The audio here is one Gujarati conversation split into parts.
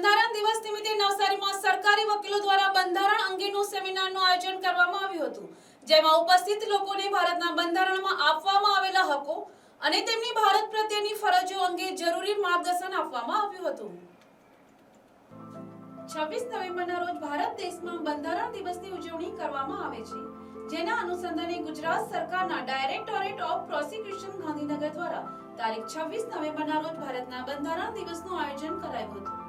બંધારણ દિવસ નિમિત્તે નવસારીમાં સરકારી વકીલો દ્વારા બંધારણ અંગેનું સેમિનારનું આયોજન કરવામાં આવ્યું હતું, જેમાં ઉપસ્થિત લોકોને ભારતના બંધારણમાં આપવામાં આવેલા હકો અને તેમની ભારત પ્રત્યેની ફરજો અંગે જરૂરી માર્ગદર્શન આપવામાં આવ્યું હતું. છવ્વીસ નવેમ્બરના રોજ ભારત દેશમાં બંધારણ દિવસની ઉજવણી કરવામાં આવે છે, જેના અનુસંધાને ગુજરાત સરકારના ડાયરેક્ટોરેટ ઓફ પ્રોસિક્યુશન ગાંધીનગર દ્વારા તારીખ છવ્વીસ નવેમ્બરના રોજ ભારતના બંધારણ દિવસનું આયોજન કરાયું હતું.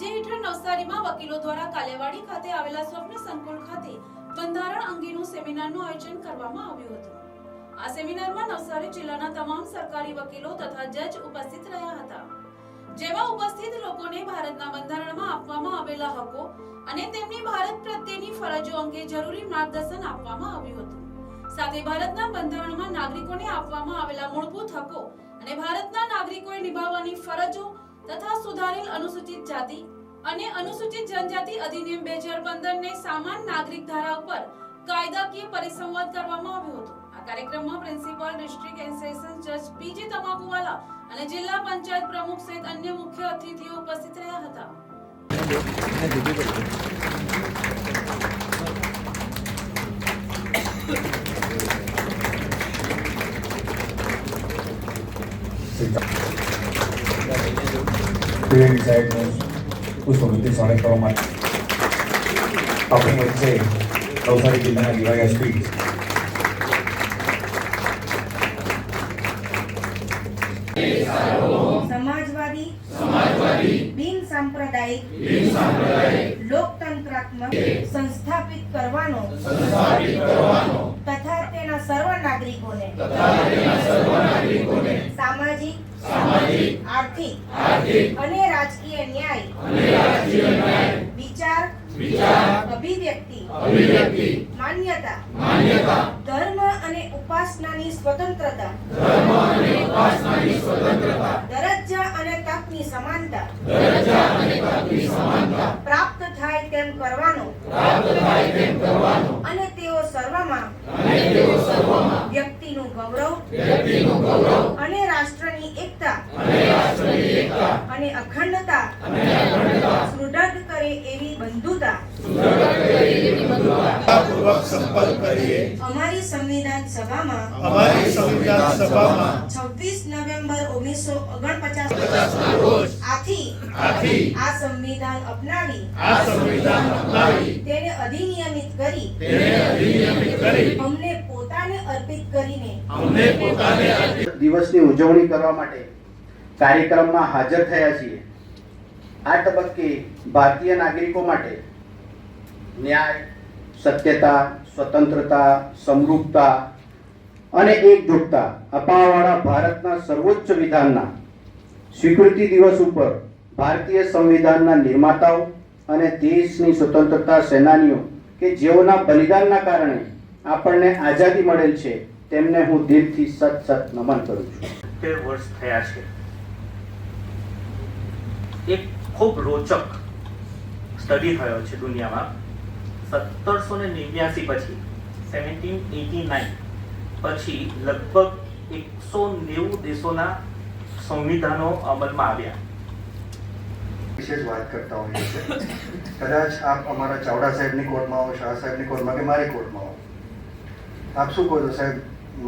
જે હેઠળ નવસારીમાં વકીલો દ્વારા કાલેવાડી ખાતે આવેલા સ્વપ્ન સંકુલ ખાતે બંધારણ અંગેનું સેમિનારનું આયોજન કરવામાં આવ્યું હતું. આ સેમિનારમાં નવસારી જિલ્લાના તમામ સરકારી વકીલો તથા જજ ઉપસ્થિત રહ્યા હતા. જેમાં ઉપસ્થિત લોકોને ભારતના બંધારણમાં આપવામાં આવેલા હકો અને તેમની ભારત પ્રત્યેની ફરજો અંગે જરૂરી માર્ગદર્શન આપવામાં આવ્યું હતું. સાથે ભારતના બંધારણમાં નાગરિકોને આપવામાં આવેલા મૂળભૂત હકો અને ભારતના નાગરિકોએ નિભાવવાની ફરજો તથા સુધારેલ અનુસૂચિત જાતિ અને અનુસૂચિત જનજાતિ અધિનિયમ બે હજાર પંદર ને સામાન નાગરિક ધારા ઉપર કાયદાકીય પરિસંવાદ કરવામાં આવ્યો હતો. આ કાર્યક્રમમાં પ્રિન્સિપાલ ડિસ્ટ્રિક્ટ એન્ડ સેશન્સ જજ પીજી તમાકુવાલા અને જિલ્લા પંચાયત પ્રમુખ સહિત અન્ય મુખ્ય અતિથિઓ ઉપસ્થિત રહ્યા હતા. પ્રિવેન્ટી સાહેબનું પુષ્પવૃત્તિ સ્વાગત કરવા માટે આપણી વચ્ચે નવસારી જિલ્લાના વિભાગ એસપી સમાજવાદી બિન સાંપ્રદાયિક લોકતંત્રાત્મક સંસ્થાપિત કરવાનો સંસ્થાપિત તેના સર્વ નાગરિકોને. સામાજિક આર્થિક અને રાજકીય ન્યાય. વિચાર અભિવ્યક્તિ માન્યતા ધર્મ અને ઉપાસનાની સ્વતંત્રતા દરજ્જા અને તકની સમાનતા પ્રાપ્ત થાય તેમ કરવાનો અને તેઓ સંપર્ક કરીએ. અમારી સંવિધાન સભામાં અમારી સંવિધાન સભામાં છવ્વીસ નવેમ્બર ઓગણીસો રોજ આથી આથી આ સંવિધાન અપનાવી આ સંવિધાન અપનાવી તેને અધિનિયમિત કરી તેને અધિનિયમિત કરી અમને પોતાને અર્પિત કરીને અમને પોતાને દિવસની ઉજવણી કરવા માટે કાર્યક્રમમાં હાજર થયા છીએ. આ તબક્કે ભારતીય નાગરિકો માટે ન્યાય સત્યતા, સ્વતંત્રતા સમૃદ્ધતા અને એકજૂટતા અપાવવાળા ભારતના સર્વોચ્ચ વિધાનના સ્વીકૃતિ દિવસ ઉપર ભારતીય સંવિધાનના નિર્માતાઓ અને દેશની સ્વતંત્રતા સેનાનીઓ કે જેઓના બલિદાનના કારણે આપણને આઝાદી મળેલ છે, તેમને હું દિલથી સત સત નમન કરું છું. તેર વર્ષ થયા છે. એક ખૂબ રોચક સ્ટડી થયો છે દુનિયામાં. સત્તરસો ને નેવ્યાસી પછી સેવન્ટીન એટી નાઇન પછી લગભગ એકસો નેવું દેશોના સંવિધાનો અમલમાં આવ્યા. વિશે જ વાત કરતા હોઈએ છીએ. કદાચ આપ અમારા ચાવડા સાહેબની કોર્ટમાં આવો શાહ સાહેબની કોર્ટમાં કે મારી કોર્ટમાં આવો આપ શું કહો છો સાહેબ?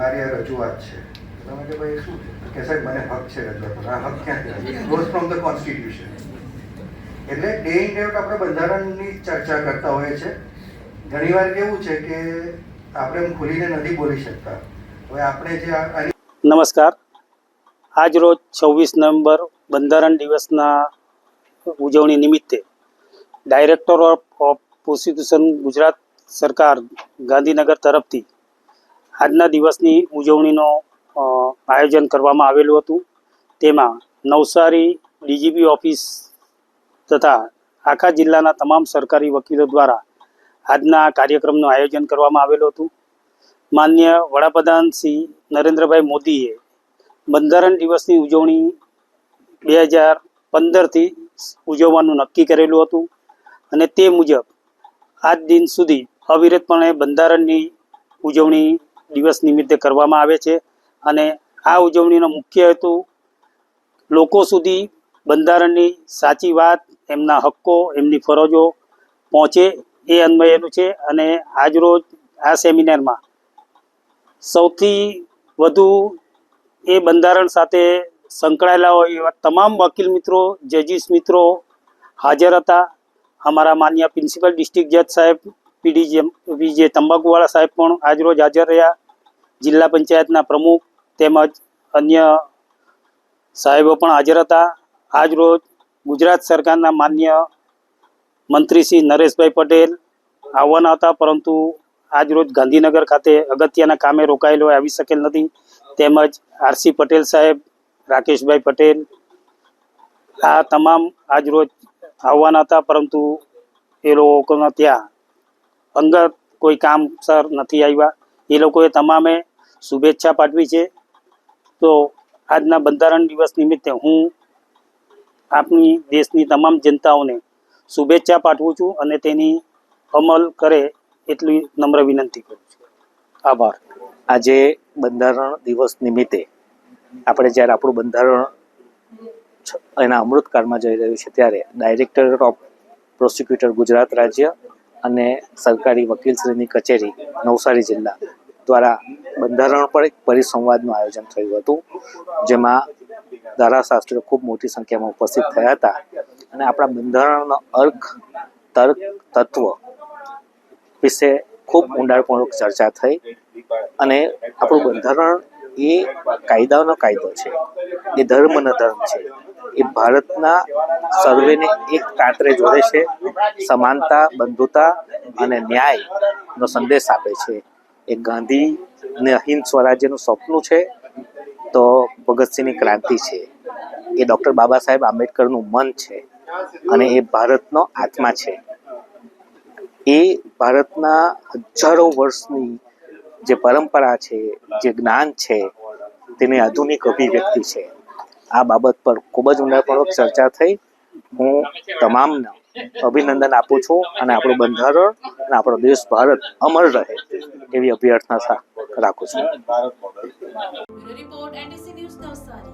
મારી આ રજૂઆત છે. તમે કે ભાઈ, શું છે? કે સાહેબ, મને હક છે રજૂઆત. આ હક ક્યાંથી ગોઝ ફ્રોમ ધ કોન્સ્ટિટ્યુશન એટલે ડે ઇન ડે આઉટ આપણે બંધારણની ચર્ચા કરતા હોઈએ છીએ. ઘણીવાર કેવું છે કે આપણે ખુલીને નથી બોલી શકતા. હવે આપણે જે નમસ્કાર. આજ રોજ છવ્વીસ નવેમ્બર બંધારણ દિવસના ઉજવણી નિમિત્તે director of of prosecution Gujarat સરકાર ગાંધીનગર તરફથી આજના દિવસની ઉજવણીનો આયોજન કરવામાં આવેલું હતું. તેમાં નવસારી ડીજીપી ઓફિસ તથા આખા જિલ્લાના તમામ સરકારી વકીલો દ્વારા આજના કાર્યક્રમનું આયોજન કરવામાં આવેલું હતું. માન્ય વડાપ્રધાન શ્રી નરેન્દ્રભાઈ મોદીએ બંધારણ દિવસની ઉજવણી બે હજાર પંદરથી ઉજવવાનું નક્કી કરેલું હતું અને તે મુજબ આજ દિન સુધી અવિરતપણે બંધારણની ઉજવણી દિવસ નિમિત્તે કરવામાં આવે છે અને આ ઉજવણીનો મુખ્ય હેતુ લોકો સુધી બંધારણની સાચી વાત, એમના હક્કો, એમની ફરજો પહોંચે એ અન્વયેલું છે અને આજરોજ આ સેમિનારમાં સૌથી વધુ એ બંધારણ સાથે સંકળાયેલા હોય એવા તમામ વકીલ મિત્રો, જજીસ મિત્રો હાજર હતા. અમારા માન્ય પ્રિન્સિપલ ડિસ્ટ્રિક્ટ જજ સાહેબ, પીડી વિજય તંબાકુવાળા સાહેબ પણ આજરોજ હાજર રહ્યા. જિલ્લા પંચાયતના પ્રમુખ તેમજ અન્ય સાહેબો પણ હાજર હતા. આજરોજ ગુજરાત સરકારના માન્ય મંત્રી શ્રી નરેશભાઈ પટેલ આવવાના હતા, પરંતુ આજરોજ ગાંધીનગર ખાતે અગત્યના કામે રોકાયેલો આવી શકેલ નથી. તેમજ આરસી પટેલ સાહેબ, રાકેશભાઈ પટેલ, આ તમામ આજરોજ આવવાના હતા, પરંતુ એ લોકોના ત્યાં અંગત કોઈ કામસર નથી આવ્યા. એ લોકોએ તમામે શુભેચ્છા પાઠવી છે. તો આજના બંધારણ દિવસ નિમિત્તે હું આપની દેશની તમામ જનતાઓને શુભેચ્છા પાઠવું છું અને તેની અમલ કરે એટલી નમ્ર વિનંતી કરું છું. આભાર. આજે બંધારણ દિવસ નિમિત્તે આપણે જ્યારે આપણું બંધારણ એના અમૃતકાળમાં જઈ રહ્યું છે ત્યારે ડાયરેક્ટરેટ ઓફ પ્રોસિક્યુટર ગુજરાત રાજ્ય અને સરકારી વકીલશ્રીની કચેરી નવસારી જિલ્લા દ્વારા બંધારણ પર એક પરિસંવાદનું આયોજન થયું હતું, જેમાં ધારાશાસ્ત્રીઓ ખૂબ મોટી સંખ્યામાં ઉપસ્થિત થયા હતા. અને આપણા બંધારણનો અર્ક, તર્ક, તત્વ વિશે ખૂબ ઊંડાણપૂર્વક ચર્ચા થઈ અને આપણું બંધારણ એ કાયદાનો કાયદો છે, એ ધર્મનો ધર્મ છે. એ ભારતના સર્વેને એક કાંતરે જોડે છે, સમાનતા, બંધુતા અને ન્યાયનો સંદેશ આપે છે. એ ગાંધી ને અહિંદ સ્વરાજ્યનું સ્વપ્નું છે, તો ભગતસિંહની ક્રાંતિ છે. એ ડૉક્ટર બાબા સાહેબ આંબેડકરનું મન છે. અને એ ભારતનો આત્મા છે. એ ભારતના હજારો વર્ષની જે પરંપરા છે જે જ્ઞાન છે તેની આધુનિક અભિવ્યક્તિ છે. આ બાબત પર ખૂબ જ ઊંડાણપૂર્વક ચર્ચા થઈ. હું તમામને અભિનંદન આપું છું અને આપણું બંધારણ અને આપણો દેશ ભારત અમર રહે એવી અભ્યર્થના રાખું છું. Report NDC news Navsari.